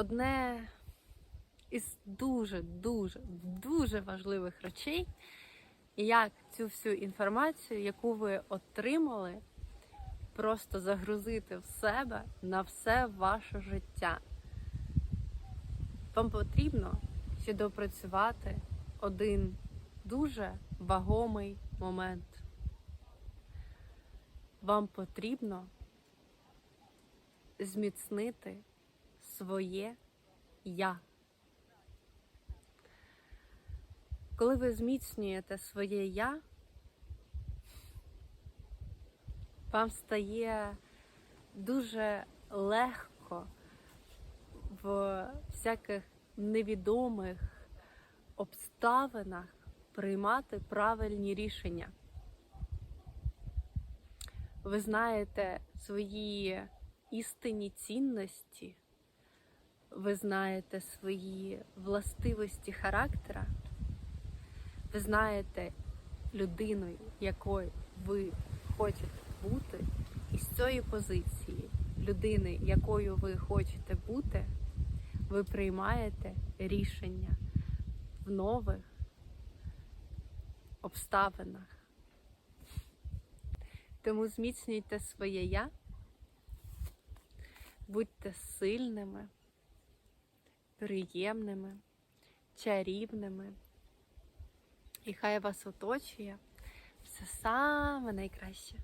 одне із дуже, дуже, дуже важливих речей, як цю всю інформацію, яку ви отримали, просто загрузити в себе на все ваше життя. Вам потрібно ще допрацювати один дуже вагомий момент. Вам потрібно зміцнити своє я. Коли ви зміцнюєте своє я, вам стає дуже легко в всяких невідомих обставинах приймати правильні рішення. Ви знаєте свої істинні цінності, ви знаєте свої властивості характера, ви знаєте людиною, якою ви хочете бути, і з цієї позиції людини, якою ви хочете бути, ви приймаєте рішення в нових обставинах. Тому зміцнюйте своє я, будьте сильними, приємними, чарівними. І хай вас оточує все саме найкраще.